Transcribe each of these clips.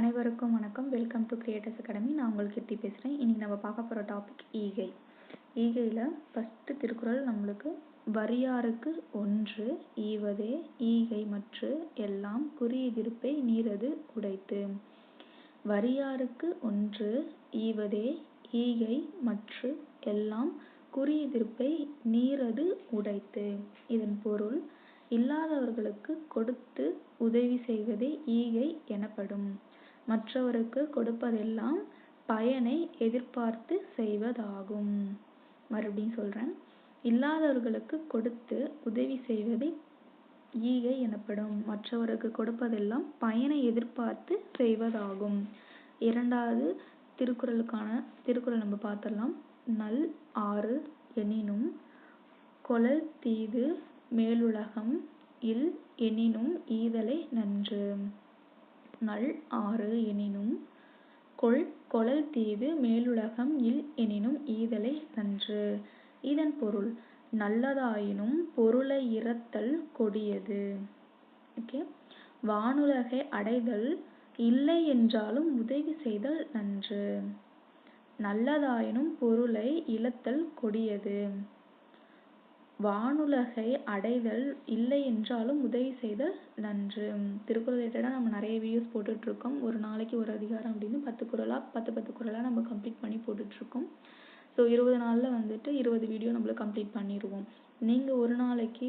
அனைவருக்கும் வணக்கம். Welcome to creators academy நான் உங்களுக்கு கீர்த்தி பேசுகிறேன் இன்றைக்கி நம்ம பார்க்க போகிற டாபிக் ஈகை. ஈகையில் ஃபஸ்ட்டு திருக்குறள் நம்மளுக்கு வரியாருக்கு ஒன்று ஈவதே ஈகை மற்று எல்லாம் குறியதிருப்பை நீரது உடைத்து. வரியாருக்கு ஒன்று ஈவதே ஈகை மற்று எல்லாம் குறியதிருப்பை நீரது உடைத்து. இதன் பொருள் இல்லாதவர்களுக்கு கொடுத்து உதவி செய்வதே ஈகை எனப்படும். மற்றவருக்கு கொடுப்பதெல்லாம் பயனை எதிர்பார்த்து செய்வதாகும். மறுபடியும் சொல்கிறேன் இல்லாதவர்களுக்கு கொடுத்து உதவி செய்வது ஈகை எனப்படும். மற்றவருக்கு கொடுப்பதெல்லாம் பயனை எதிர்பார்த்து செய்வதாகும். இரண்டாவது திருக்குறளுக்கான திருக்குறள் நம்ம பார்த்துடலாம். நல் ஆறு எனினும் கொளல் தீது மேலுலகம் இல் எனினும் ஈதலை நன்று. நல் ஆறு எனினும் கொள் கொளல் தீது மேலுலகம் இல் எனினும் ஈதலை சன்று இதன் பொருள் நல்லதாயினும் பொருளை இறத்தல் கொடியது. ஓகே? வானுலகை அடைதல் இல்லை என்றாலும் உதவி செய்தல் நன்று. நல்லதாயினும் பொருளை இழத்தல் கொடியது. வானுலகை அடைதல் இல்லை என்றாலும் உதவி செய்தல் நன்று. திருக்குறள் ரிலேட்டடாக நம்ம நிறைய வீடியோஸ் போட்டுட்ருக்கோம். ஒரு நாளைக்கு ஒரு அதிகாரம் அப்படின்னு பத்து குறளாக பத்து பத்து குறளாக நம்ம கம்ப்ளீட் பண்ணி போட்டுட்ருக்கோம். ஸோ இருபது நாளில் வந்துட்டு இருபது வீடியோ நம்மள கம்ப்ளீட் பண்ணிடுவோம் நீங்கள் ஒரு நாளைக்கு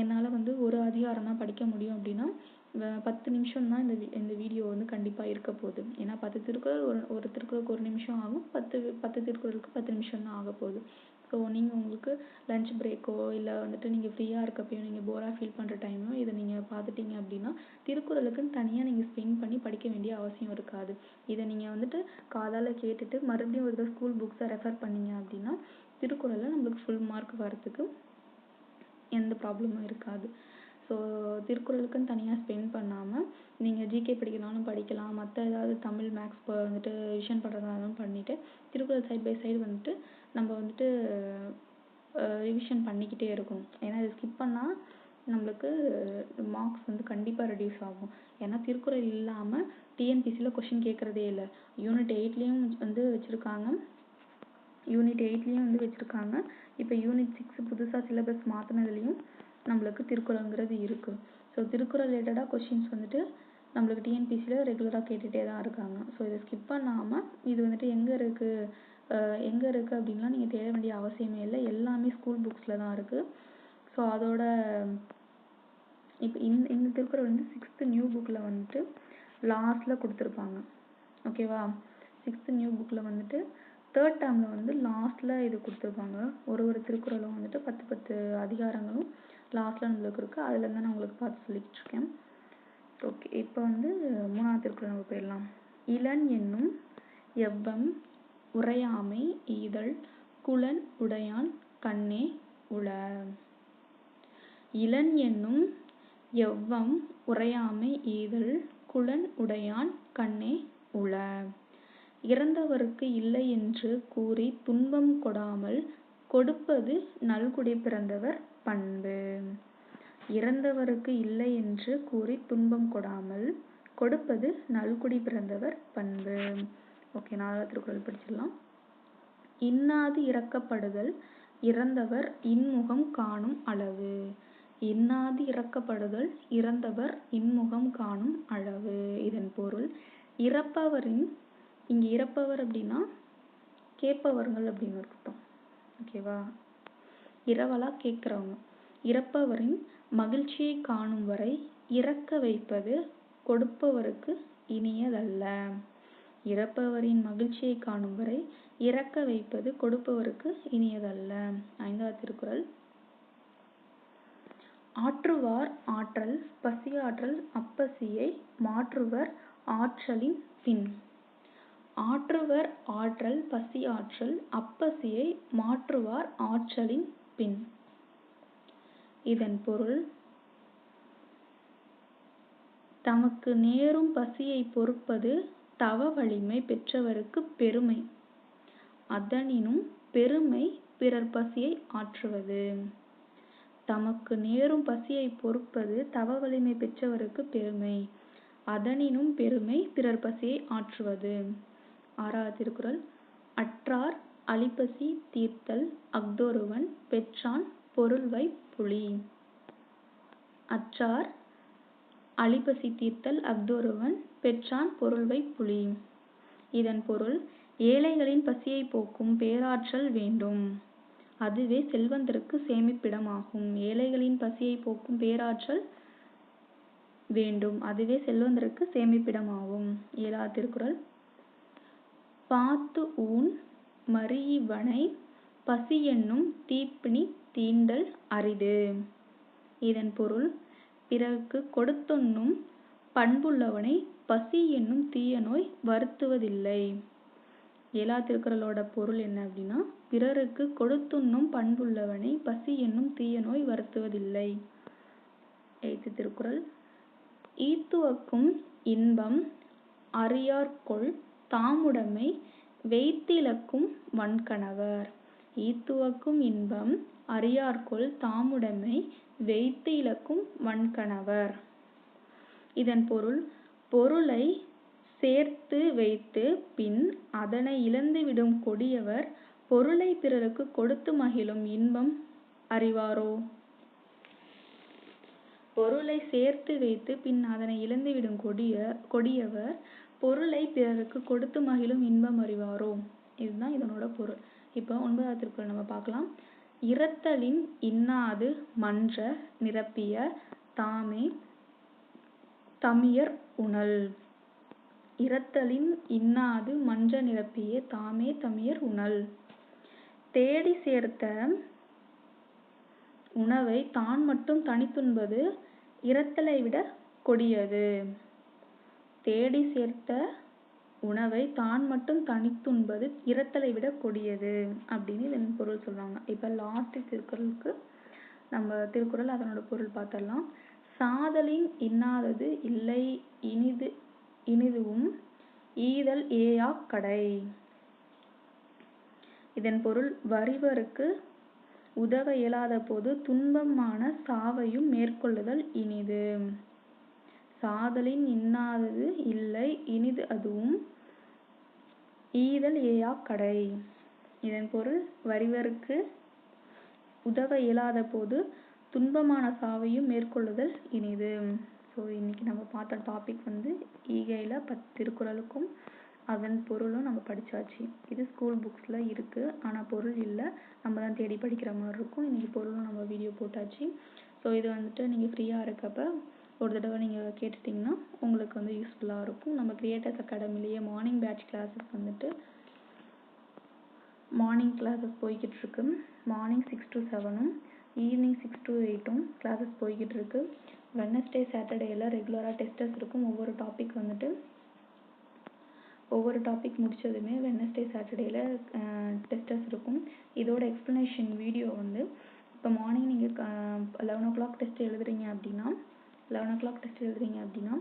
என்னால் வந்து ஒரு அதிகாரம் தான் படிக்க முடியும் அப்படின்னா பத்து நிமிஷம் தான் இந்த இந்த வீடியோ வந்து கண்டிப்பாக இருக்க போகுது. ஏன்னா பத்து திருக்குறள் ஒரு ஒரு திருக்குறளுக்கு ஒரு நிமிஷம் ஆகும். பத்து பத்து திருக்குறளுக்கு பத்து நிமிஷம் தான் ஆக போகுது. ஸோ நீங்கள் உங்களுக்கு லஞ்ச் பிரேக்கோ இல்லை வந்துட்டு நீங்கள் ஃப்ரீயாக இருக்கப்பையோ நீங்கள் போராக ஃபீல் பண்ணுற டைமோ இதை நீங்கள் பார்த்துட்டீங்க அப்படின்னா திருக்குறளுக்குன்னு தனியாக நீங்கள் ஸ்பெண்ட் பண்ணி படிக்க வேண்டிய அவசியம் இருக்காது. இதை நீங்கள் வந்துட்டு காதால் கேட்டுட்டு மறுபடியும் ஒரு ஸ்கூல் புக்ஸை ரெஃபர் பண்ணீங்க அப்படின்னா திருக்குறளில் நம்மளுக்கு ஃபுல் மார்க் வரத்துக்கு எந்த ப்ராப்ளமும் இருக்காது. ஸோ திருக்குறளுக்குன்னு தனியாக ஸ்பெண்ட் பண்ணாமல் நீங்கள் ஜிகே படிக்கிறனாலும் படிக்கலாம். மற்ற ஏதாவது தமிழ் மேக்ஸ் இப்போ வந்துட்டு ரிவிஷன் பண்ணுறதாலும் பண்ணிவிட்டு திருக்குறள் சைட் பை சைடு வந்துட்டு நம்ம வந்துட்டு ரிவிஷன் பண்ணிக்கிட்டே இருக்கணும். ஏன்னா இதை ஸ்கிப் பண்ணால் நம்மளுக்கு மார்க்ஸ் வந்து கண்டிப்பாக ரெடியூஸ் ஆகும். ஏன்னா திருக்குறள் இல்லாமல் டிஎன்பிசியில் கொஷின் கேட்குறதே இல்லை. யூனிட் எயிட்லேயும் வந்து வச்சுருக்காங்க. யூனிட் எயிட்லேயும் வந்து வச்சுருக்காங்க. இப்போ யூனிட் சிக்ஸ் புதுசாக சிலபஸ் மாற்றினதுலேயும் நம்மளுக்கு திருக்குறளுங்கிறது இருக்குது ஸோ திருக்குறள் ரிலேட்டடாக கொஷின்ஸ் வந்துட்டு நம்மளுக்கு டிஎன்பிசியில் ரெகுலராக கேட்டுகிட்டே தான் இருக்காங்க. ஸோ இதை ஸ்கிப் பண்ணாமல் இது வந்துட்டு எங்கே இருக்குது எங்கே இருக்குது அப்படின்லாம் நீங்கள் தேட வேண்டிய அவசியமே இல்லை. எல்லாமே ஸ்கூல் புக்ஸில் தான் இருக்குது ஸோ அதோட இப்போ இந்த இந்த திருக்குறள் வந்து சிக்ஸ்த்து நியூ புக்கில் வந்துட்டு லாஸ்ட்டில் கொடுத்துருப்பாங்க. ஓகேவா சிக்ஸ்த்து நியூ புக்கில் வந்துட்டு தேர்ட் டேர்மில் வந்து லாஸ்ட்டில் இது கொடுத்துருப்பாங்க. ஒரு ஒரு திருக்குறளும் வந்துட்டு பத்து பத்து அதிகாரங்களும் லாஸ்ட்டில் நம்மளுக்கு இருக்குது அதுலேருந்து நான் உங்களுக்கு பார்த்து சொல்லிக்கிட்டு இருக்கேன். ஓகே இப்போ வந்து மூணாவது திருக்குறள் நம்ம போயிடலாம். இளன் என்னும் எவ்வம் உரையாமை ஈதல் குலன் உடையான் கண்ணே உள. இளன் என்னும் எவ்வம் உரையாமை ஈதல் குலன் உடையான் கண்ணே உள. இறந்தவருக்கு இல்லை என்று கூறி துன்பம் கொடாமல் கொடுப்பது நல்குடி பிறந்தவர் பண்பு. இறந்தவருக்கு இல்லை என்று கூறி துன்பம் கொடாமல் கொடுப்பது நல்குடி பிறந்தவர் பண்பு. ஓகே நாலாவது திருக்குறள் படிச்சிடலாம். இன்னாது இறக்கப்படுதல் இறந்தவர் இன்முகம் காணும் அளவு. இன்னாது இறக்கப்படுதல் இறந்தவர் இன்முகம் காணும் அளவு. இதன் பொருள் இறப்பவரின் இங்கே இறப்பவர் அப்படின்னா கேட்பவர்கள் அப்படின்னு அர்த்தம் ஓகேவா? இரவலா கேட்குறவங்க இறப்பவரின் மகிழ்ச்சியை காணும் வரை இறக்க வைப்பது கொடுப்பவருக்கு இனியதல்ல. இறப்பவரின் மகிழ்ச்சியை காணும் வரை இறக்க வைப்பது கொடுப்பவருக்கு இனியதல்ல. ஐந்தாவது திருக்குறள். ஆற்றுவார் ஆற்றல் பசியாற்றல் அப்பசியை மாற்றுவர் ஆற்றலின் பின். ஆற்றுவர் ஆற்றல் பசியாற்றல் அப்பசியை மாற்றுவார் ஆற்றலின் பின். இதன் பொருள் தமக்கு நேரும் பசியை பொறுப்பது தவ வலிமை பெற்றவருக்கு பெருமை. அதனினும் பெருமை பிறர் பசியை ஆற்றுவது. தமக்கு நேரும் பசியை பொறுப்பது தவ வலிமை பெற்றவருக்கு பெருமை. அதனினும் பெருமை பிறர் பசியை ஆற்றுவது. ஆறாவது திருக்குறள் அற்றார் அழிப்பசி தீர்த்தல் அஃதொருவன் பெற்றான் பொருள்வை புலி. அற்றார் அழிப்பசி தீர்த்தல் அஃதொருவன் பெற்றான் பொருள்வை புலி. இதன் பொருள் ஏழைகளின் பசியை போக்கும் பேராற்றல் வேண்டும். அதுவே செல்வந்தருக்கு சேமிப்பிடமாகும். ஏழைகளின் பசியை போக்கும் பேராற்றல் வேண்டும். அதுவே செல்வந்தருக்கு சேமிப்பிடமாகும். ஏழாவது திருக்குறள் பாத்து ஊன் மறியிவனை பசி என்னும் தீப்பிணி தீண்டல் அரிது. இதன் பொருள் பிறர்க்கு கொடுத்துண்ணும் பண்புள்ளவனை பசி என்னும் தீய நோய் வருத்துவதில்லை. ஏழாவது திருக்குறளோட பொருள் என்ன அப்படின்னா பிறருக்கு கொடுத்துண்ணும் பண்புள்ளவனை பசி என்னும் தீய நோய் வருத்துவதில்லை. எய்த்து திருக்குறள் ஈத்துவக்கும் இன்பம் அறியார்கொள் தாமுடைமை வெய்த்திலக்கும் வன்கணவர். ஈத்துவக்கும் இன்பம் அறியார்கொள் தாமுடைமை வைத்து இழக்கும் வன்கணவர். இதன் பொருள் பொருளை சேர்த்து வைத்து பின் அதனை இழந்துவிடும் கொடியவர் பொருளை பிறருக்கு கொடுத்து மகிழும் இன்பம் அறிவாரோ? பொருளை சேர்த்து வைத்து பின் அதனை இழந்துவிடும் கொடிய கொடியவர் பொருளை பிறருக்கு கொடுத்து மகிழும் இன்பம் அறிவாரோ? இதுதான் இதனோட பொருள். இப்போ ஒன்பதாவது திருக்குறள் நம்ம பார்க்கலாம். இரத்தலின் இன்னாது மன்ற நிரப்பிய தாமே தமியர் உணல். இரத்தலின் இன்னாது மன்ற நிரப்பிய தாமே தமியர் உணல். தேடி சேர்த்த உணவை தான் மட்டும் தனித்துண்பது இரத்தலை விட கொடியது. தேடி சேர்த்த உணவை தான் மட்டும் தனித்துண்பது இரத்தலை விட கொடியது அப்படின்னு இதன் பொருள் சொல்றாங்க. இப்ப லாஸ்ட் திருக்குறளுக்கு நம்ம திருக்குறள் அதனோட பொருள் பார்த்தரலாம் சாதலின் இன்னாதது இல்லை இனிது இனிதுவும் ஈதல் ஏயாக் கடை. இதன் பொருள் வறியவருக்கு உதவ இயலாத போது துன்பமான சாவையும் மேற்கொள்ளுதல் இனிது. சாதலின் இன்னாதது இல்லை இனிது அதுவும் ஈதல் ஏயாக் கடை. இதன் பொருள் வரிவருக்கு உதவ இயலாத போது துன்பமான சாவையும் மேற்கொள்ளுதல் இனிது. ஸோ இன்னைக்கு நம்ம பார்த்த டாபிக் வந்து ஈகையில் பத் திருக்குறளுக்கும் அதன் பொருளும் நம்ம படிச்சாச்சு. இது ஸ்கூல் புக்ஸில் இருக்குது ஆனால் பொருள் இல்லை. நம்ம தான் தேடி படிக்கிற மாதிரி இருக்கும். இன்னைக்கு பொருளும் நம்ம வீடியோ போட்டாச்சு. ஸோ இது வந்துட்டு நீங்கள் ஃப்ரீயாக இருக்கப்போ ஒரு தடவை நீங்கள் கேட்டுட்டிங்கன்னா உங்களுக்கு வந்து யூஸ்ஃபுல்லாக இருக்கும். நம்ம கிரியேட்டர்ஸ் அகாடமிலேயே மார்னிங் பேட்ச் கிளாஸஸ் வந்துட்டு மார்னிங் கிளாஸஸ் போய்கிட்டுருக்கு. மார்னிங் சிக்ஸ் டு செவனும் ஈவினிங் சிக்ஸ் டு எயிட்டும் கிளாஸஸ் போய்கிட்டுருக்கு. வெட்னஸ்டே சாட்டர்டேயில் ரெகுலராக டெஸ்டர்ஸ் இருக்கும். ஒவ்வொரு டாபிக் வந்துட்டு ஒவ்வொரு டாபிக் முடிச்சதுமே வெட்னஸ்டே சாட்டர்டேயில் டெஸ்டர்ஸ் இருக்கும். இதோட எக்ஸ்ப்ளனேஷன் வீடியோ வந்து இப்போ மார்னிங் நீங்கள் லெவன் ஓ கிளாக் டெஸ்ட் எழுதுறீங்க அப்படின்னா லெவன் ஓ கிளாக் டெஸ்ட் எழுதுறீங்க அப்படின்னா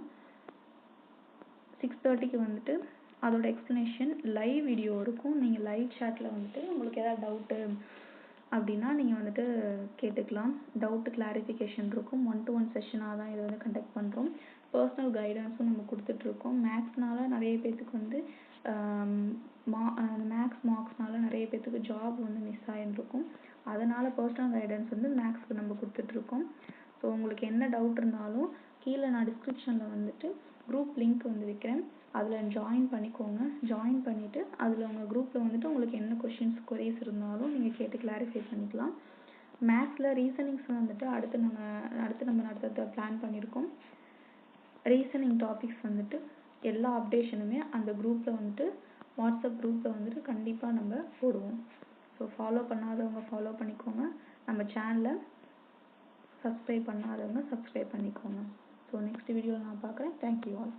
சிக்ஸ் தேர்ட்டிக்கு வந்துட்டு அதோட எக்ஸ்ப்ளனேஷன் லைவ் வீடியோ இருக்கும். நீங்கள் லைவ் சேட்டில் வந்துட்டு உங்களுக்கு எதாவது டவுட்டு அப்படின்னா நீங்கள் வந்துட்டு கேட்டுக்கலாம். டவுட்டு கிளாரிஃபிகேஷன் இருக்கும். ஒன் டு ஒன் செஷனாக தான் இதை வந்து கண்டக்ட் பண்ணுறோம் பர்சனல் கைடன்ஸும் நம்ம கொடுத்துட்ருக்கோம் மேக்ஸ்னால நிறைய பேர்த்துக்கு வந்து மா மேக்ஸ் மார்க்ஸ்னால நிறைய பேர்த்துக்கு ஜாப் வந்து மிஸ் ஆகிருக்கும் அதனால் பர்சனல் கைடன்ஸ் வந்து மேக்ஸ்க்கு நம்ம கொடுத்துட்ருக்கோம் உங்களுக்கு என்ன டவுட் இருந்தாலும் கீழே நான் டிஸ்கிரிப்ஷனில் வந்துட்டு குரூப் லிங்க் வந்து வைக்கிறேன். அதில் ஜாயின் பண்ணிக்கோங்க. ஜாயின் பண்ணிவிட்டு அதில் உங்கள் குரூப்பில் வந்துட்டு உங்களுக்கு என்ன கொஷின்ஸ் கொரீஸ் இருந்தாலும் நீங்கள் கேட்டு கிளாரிஃபை பண்ணிக்கலாம். மேக்ஸில் ரீசனிங்ஸ் வந்துட்டு அடுத்து நம்ம அடுத்து நம்ம நடத்த பிளான் பண்ணியிருக்கோம் ரீசனிங் டாபிக்ஸ் வந்துட்டு எல்லா அப்டேஷனுமே அந்த குரூப்பில் வந்துட்டு வாட்ஸ்அப் குரூப்பில் வந்துட்டு கண்டிப்பாக நம்ம போடுவோம். ஸோ ஃபாலோ பண்ணாதவங்க ஃபாலோ பண்ணிக்கோங்க. நம்ம சேனலை சப்ஸ்கிரைப் பண்ணாதவங்க சப்ஸ்கிரைப் பண்ணிக்கோங்க. ஸோ நெக்ஸ்ட் வீடியோவில் நான் பார்க்குறேன். Thank you all